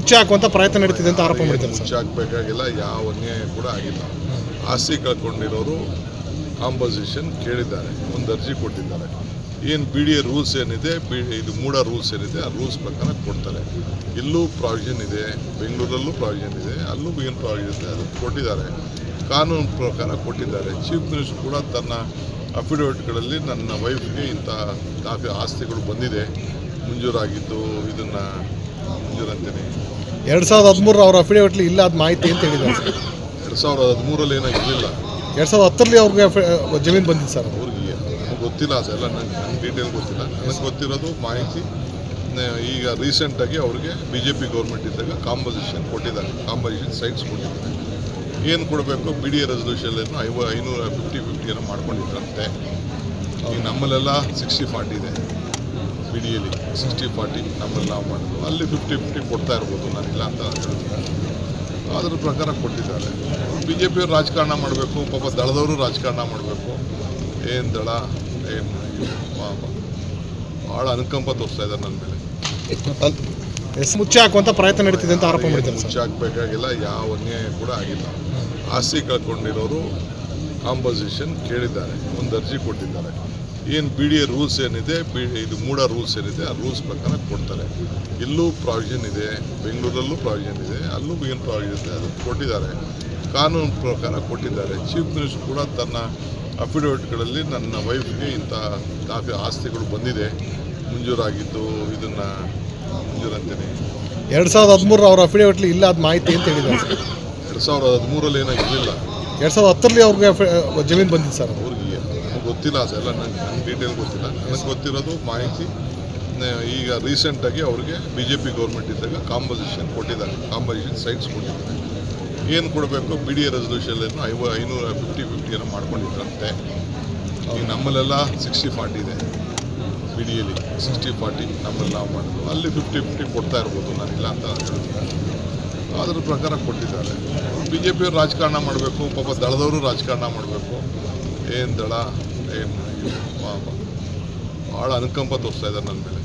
ಮುಚ್ಚಿ ಹಾಕುವಂತ ಪ್ರಯತ್ನ ನಡೀತಿದೆ ಅಂತ ಆರೋಪ ಮಾಡಿದ್ದಾರೆ ಸರ್. ಮುಚ್ಚಾಕಬೇಕಾಗಿಲ್ಲ ಯಾವ ಅನ್ಯಾಯ ಕೂಡ ಆಗಿಲ್ಲ. ಆಸ್ತಿ ಕಳ್ಕೊಂಡಿರೋರು ಕಾಂಪೋಸಿಷನ್ ಕೇಳಿದ್ದಾರೆ, ಒಂದು ಅರ್ಜಿ ಕೊಟ್ಟಿದ್ದಾರೆ. ಏನು ಬಿ ಡಿ ಎ ರೂಲ್ಸ್ ಏನಿದೆ ಬಿ ಇದು ಮೂಡ ರೂಲ್ಸ್ ಏನಿದೆ, ಆ ರೂಲ್ಸ್ ಪ್ರಕಾರ ಕೊಡ್ತಾರೆ. ಇಲ್ಲೂ ಪ್ರಾವಿಷನ್ ಇದೆ, ಬೆಂಗಳೂರಲ್ಲೂ ಪ್ರಾವಿಷನ್ ಇದೆ, ಅಲ್ಲೂ ಏನು ಪ್ರಾವಿಷನ್ ಇದೆ, ಅದು ಕೊಟ್ಟಿದ್ದಾರೆ. ಕಾನೂನು ಪ್ರಕಾರ ಕೊಟ್ಟಿದ್ದಾರೆ. ಚೀಫ್ ಮಿನಿಸ್ಟರ್ ಕೂಡ ತನ್ನ ಅಫಿಡವಿಟ್ಗಳಲ್ಲಿ ನನ್ನ ವೈಫ್ಗೆ ಇಂಥ ಆಸ್ತಿಗಳು ಬಂದಿದೆ. ಮಂಜೂರಾಗಿದ್ದು ಇದನ್ನು ಮಂಜೂರಂತೀನಿ ಎರಡ್ ಸಾವಿರದ ಹದಿಮೂರು ಅವ್ರ ಅಫಿಡೇವಿಟ್ಲಿ ಇಲ್ಲ ಅದು ಮಾಹಿತಿ ಅಂತ ಹೇಳಿದ್ದಾರೆ ಸರ್ ಎರಡು ಸಾವಿರದ ಹದಿಮೂರಲ್ಲಿ ಏನೋ ಇರಲಿಲ್ಲ ಎರಡ್ ಸಾವಿರದ ಹತ್ತರಲ್ಲಿ ಅವ್ರಿಗೆ ಜಮೀನು ಬಂದಿತ್ತು ಸರ್ ಅವ್ರಿಗೆ ನನಗೆ ಗೊತ್ತಿಲ್ಲ ಅದೆಲ್ಲ ನನಗೆ ನನಗೆ ಡೀಟೇಲ್ ಗೊತ್ತಿಲ್ಲ. ನನಗೆ ಗೊತ್ತಿರೋದು ಮಾಹಿತಿ ಈಗ ರೀಸೆಂಟಾಗಿ ಅವ್ರಿಗೆ ಬಿ ಜೆ ಪಿ ಗೌರ್ಮೆಂಟ್ ಇದ್ದಾಗ ಕಾಂಪೋಸಿಷನ್ ಕೊಟ್ಟಿದ್ದಾರೆ. ಕಾಂಪೋಸಿಷನ್ ಸೈಟ್ಸ್ ಕೊಟ್ಟಿದ್ದಾರೆ. ಏನು ಕೊಡಬೇಕು? ಬಿ ಡಿ ಎ ರೆಸಲ್ಯೂಷನ್ ಐವ ಐನೂರ ಫಿಫ್ಟಿ ಫಿಫ್ಟಿ ಏನೋ ಮಾಡ್ಕೊಂಡಿದ್ರಂತೆ. ಈಗ ನಮ್ಮಲ್ಲೆಲ್ಲ ಸಿಕ್ಸ್ಟಿ ಫಾರ್ಟಿ ಇದೆ. ಬಿ ಡಿ ಎಲ್ಲಿ ಸಿಕ್ಸ್ಟಿ ಫಾರ್ಟಿ ನಮ್ಮಲ್ಲಿ ನಾವು ಮಾಡೋದು ಅಲ್ಲಿ ಫಿಫ್ಟಿ ಫಿಫ್ಟಿ ಕೊಡ್ತಾ ಇರ್ಬೋದು ನಾನಿಲ್ಲ ಅಂತ ಹೇಳ್ತೀನಿ. ಅದ್ರ ಪ್ರಕಾರ ಕೊಟ್ಟಿದ್ದಾರೆ. ಬಿ ಜೆ ಪಿಯವ್ರು ರಾಜಕಾರಣ ಮಾಡಬೇಕು ಪಾಪ ದಳದವರು ರಾಜಕಾರಣ ಮಾಡಬೇಕು. ಏನು ದಳ ಏನು ಭಾಳ ಅನುಕಂಪ ತೋರಿಸ್ತಾ ಇದ್ದಾರೆ ನನ್ನ ಮೇಲೆ. ಮುಚ್ಚಿ ಹಾಕುವಂಥ ಪ್ರಯತ್ನ ನಡೀತಿದೆ ಅಂತ ಆರೋಪ ಮಾಡಿದ್ದಾರೆ ಮುಚ್ಚಿ ಹಾಕಬೇಕಾಗಿಲ್ಲ ಯಾವ ಅನ್ಯಾಯ ಕೂಡ ಆಗಿಲ್ಲ. ಆಸ್ತಿ ಕಳ್ಕೊಂಡಿರೋರು ಕಾಂಪೋಸಿಷನ್ ಕೇಳಿದ್ದಾರೆ ಒಂದು ಅರ್ಜಿ ಕೊಟ್ಟಿದ್ದಾರೆ. ಏನು ಬಿ ಡಿ ಎ ರೂಲ್ಸ್ ಏನಿದೆ ಬಿ ಇದು ಮೂಡ ರೂಲ್ಸ್ ಏನಿದೆ ಆ ರೂಲ್ಸ್ ಪ್ರಕಾರ ಕೊಡ್ತಾರೆ. ಇಲ್ಲೂ ಪ್ರಾವಿಷನ್ ಇದೆ ಬೆಂಗಳೂರಲ್ಲೂ ಪ್ರಾವಿಷನ್ ಇದೆ ಅಲ್ಲೂ ಏನು ಪ್ರಾವಿಷನ್ ಇದೆ ಅದು ಕೊಟ್ಟಿದ್ದಾರೆ. ಕಾನೂನು ಪ್ರಕಾರ ಕೊಟ್ಟಿದ್ದಾರೆ. ಚೀಫ್ ಮಿನಿಸ್ಟರ್ ಕೂಡ ತನ್ನ ಅಫಿಡವಿಟ್ಗಳಲ್ಲಿ ನನ್ನ ವೈಫ್ಗೆ ಇಂಥ ದಾಖಲೆ ಆಸ್ತಿಗಳು ಬಂದಿದೆ. ಮಂಜೂರಾಗಿದ್ದು ಇದನ್ನು ಮಂಜೂರಂತೇನೆ. ಎರಡು ಸಾವಿರದ ಹದಿಮೂರು ಅವ್ರ ಅಫಿಡವಿಟ್ಲಿ ಇಲ್ಲ ಅದು ಮಾಹಿತಿ ಅಂತ ಹೇಳಿದ್ದಾರೆ. ಸರ್ ಎರಡು ಸಾವಿರದ ಹದಿಮೂರಲ್ಲಿ ಏನಾಗಿರಲಿಲ್ಲ. ಇರಲಿಲ್ಲ ಎರಡ್ ಸಾವಿರದ ಹತ್ತರಲ್ಲಿ ಅವ್ರಿಗೆ ಜಮೀನು ಬಂದಿದೆ ಸರ್ ಅವ್ರಿಗೆ ನನಗೆ ಗೊತ್ತಿಲ್ಲ ಅದೆಲ್ಲ ನನಗೆ ನನಗೆ ಡೀಟೇಲ್ ಗೊತ್ತಿಲ್ಲ. ನನಗೆ ಗೊತ್ತಿರೋದು ಮಾಹಿತಿ ಈಗ ರೀಸೆಂಟಾಗಿ ಅವ್ರಿಗೆ ಬಿ ಜೆ ಪಿ ಗೌರ್ಮೆಂಟ್ ಇದ್ದಾಗ ಕಾಂಪೋಸಿಷನ್ ಕೊಟ್ಟಿದ್ದಾರೆ. ಕಾಂಪೋಸಿಷನ್ ಸೈಟ್ಸ್ ಕೊಟ್ಟಿದ್ದಾರೆ. ಏನು ಕೊಡಬೇಕು? ಬಿ ಡಿ ಎ ರೆಸಲ್ಯೂಷನ್ ಐವ, ಐನೂರ ಫಿಫ್ಟಿ ಫಿಫ್ಟಿ ಏನೋ ಮಾಡ್ಕೊಂಡಿದ್ರಂತೆ. ಈಗ ನಮ್ಮಲ್ಲೆಲ್ಲ ಸಿಕ್ಸ್ಟಿ ಫಾರ್ಟಿ ಇದೆ. ಬಿ ಡಿ ಎಲ್ಲಿ ಸಿಕ್ಸ್ಟಿ ಫಾರ್ಟಿ ನಮ್ಮಲ್ಲಿ ನಾವು ಮಾಡೋದು ಅಲ್ಲಿ ಫಿಫ್ಟಿ ಫಿಫ್ಟಿ ಕೊಡ್ತಾ ಇರ್ಬೋದು ನಾನಿಲ್ಲ ಅಂತ ಹೇಳ್ತೀನಿ. ಅದ್ರ ಪ್ರಕಾರ ಕೊಟ್ಟಿದ್ದಾರೆ. ಬಿ ಜೆ ಪಿಯವ್ರು ರಾಜಕಾರಣ ಮಾಡಬೇಕು, ಪಾಪ ದಳದವರು ರಾಜಕಾರಣ ಮಾಡಬೇಕು. ಏನು ದಳ? ಭಾಳ ಅನುಕಂಪ ತೋರಿಸ್ತಾ ಇದ್ದಾರೆ ನನ್ನ ಮೇಲೆ.